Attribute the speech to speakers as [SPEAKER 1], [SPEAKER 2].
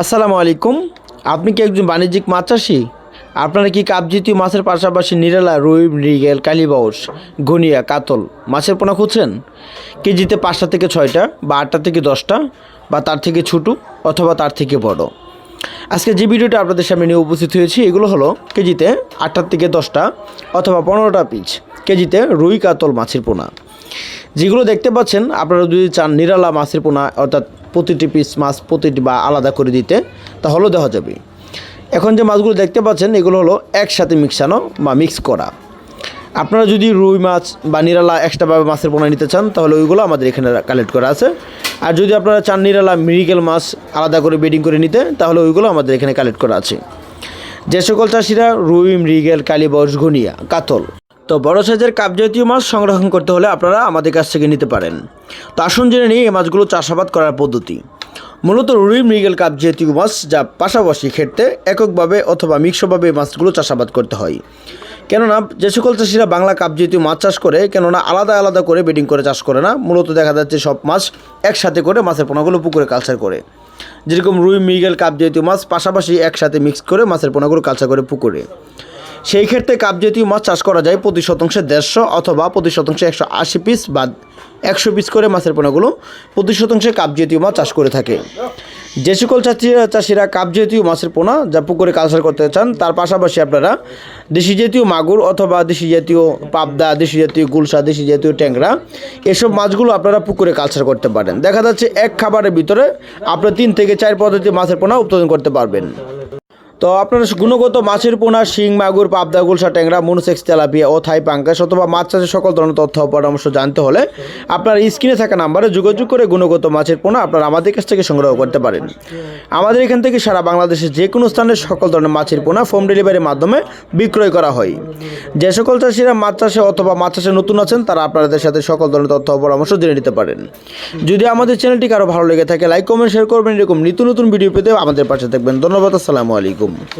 [SPEAKER 1] আসসালামু আলাইকুম। আপনি কি একজন বাণিজ্যিক মাছ চাষি আপনারা কি কাপজাতীয় মাছের পাশাপাশি নিরালা, রুই, মৃগেল, কালীবাউস, ঘনিয়া, কাতল মাছের পোনা খুঁজছেন? কেজিতে পাঁচটা থেকে ছয়টা বা আটটা থেকে দশটা বা তার থেকে ছোটো অথবা তার থেকে বড়। আজকে যে ভিডিওটা আপনাদের সামনে নিয়ে উপস্থিত হয়েছি, এগুলো হলো কেজিতে আটটার থেকে দশটা অথবা পনেরোটা পিস কেজিতে রুই, কাতল মাছের পোনা। যেগুলো দেখতে পাচ্ছেন, আপনারা যদি চান নিরালা মাছের পোনা, অর্থাৎ প্রতিটি পিস মাছ প্রতিটি বা আলাদা করে দিতে তাহলেও দেওয়া যাবে। এখন যে মাছগুলো দেখতে পাচ্ছেন, এগুলো হলো একসাথে মিক্সানো বা মিক্স করা। আপনারা যদি রুই মাছ বা নিরালা এক্সট্রাভাবে মাছের পোনা নিতে চান, তাহলে ওইগুলো আমাদের এখানে কালেক্ট করা আছে। আর যদি আপনারা চান নিরালা মিরিকেল মাছ আলাদা করে বেডিং করে নিতে, তাহলে ওইগুলো আমাদের এখানে কালেক্ট করা আছে। যে সকল চাষিরা রুই, মৃগেল, কালীবর্ষ, ঘনিয়া, কাতল তো বড় সাইজের কাপ জাতীয় মাছ সংরক্ষণ করতে হলে আপনারা আমাদের কাছ থেকে নিতে পারেন। তো আসুন জেনে নিই এই মাছগুলো চাষাবাদ করার পদ্ধতি। মূলত রুই, মৃগেল কাপ জাতীয় মাছ যা পাশাপাশি ক্ষেত্রে এককভাবে অথবা মিক্সভাবে এই মাছগুলো চাষাবাদ করতে হয়। কেননা যে সকল চাষিরা বাংলা কাপ জাতীয় মাছ চাষ করে, কেননা আলাদা আলাদা করে বেডিং করে চাষ করে না, মূলত দেখা যাচ্ছে সব মাছ একসাথে করে মাছের পোনাগুলো পুকুরে কালচার করে। যেরকম রুই, মৃগেল কাপ জাতীয় মাছ পাশাপাশি একসাথে মিক্স করে মাছের পোনাগুলো কালচার করে পুকুরে। সেই ক্ষেত্রে কাপ জাতীয় মাছ চাষ করা যায় প্রতি শতাংশে দেড়শো অথবা প্রতি শতাংশে একশো আশি পিস বা একশো পিস করে মাছের পোনাগুলো প্রতি শতাংশে কাপ জাতীয় মাছ চাষ করে থাকে। যে সকল চাষিরা চাষিরা কাপ জাতীয় মাছের পোনা যা পুকুরে কালচার করতে চান, তার পাশাপাশি আপনারা দেশি জাতীয় মাগুর অথবা দেশি জাতীয় পাবদা দেশি জাতীয় গুলশা দেশি জাতীয় ট্যাংরা, এসব মাছগুলো আপনারা পুকুরে কালচার করতে পারেন। দেখা যাচ্ছে এক খাবারের ভিতরে আপনারা তিন থেকে চার পদ্ধতি মাছের পোনা উৎপাদন করতে পারবেন। তো আপনারা গুণগত মাছের পোনা, শিং, মাগুর, পাবদা, গুলশা, ট্যাংরা মনুসেক্স তেলাপিয়া ও থাই পাঙ্কাস অথবা মাছ চাষের সকল ধরনের তথ্য পরামর্শ জানতে হলে আপনার স্ক্রিনে থাকা নাম্বারে যোগাযোগ করে গুণগত মাছের পোনা আপনারা আমাদের কাছ থেকে সংগ্রহ করতে পারেন। আমাদের এখান থেকে সারা বাংলাদেশের যে কোনো স্থানে সকল ধরনের মাছের পোনা হোম ডেলিভারির মাধ্যমে বিক্রয় করা হয়। যে সকল চাষিরা মাছ চাষে অথবা মাছ চাষে নতুন আছেন, তারা আপনাদের সাথে সকল ধরনের তথ্য পরামর্শ জেনে নিতে পারেন। যদি আমাদের চ্যানেলটি কারও ভালো লেগে থাকে, লাইক, কমেন্ট, শেয়ার করবেন। এরকম নিত্য নতুন ভিডিও পেতে আমাদের পাশে থাকবেন। ধন্যবাদ, আসসালামু আলাইকুম। কমেছে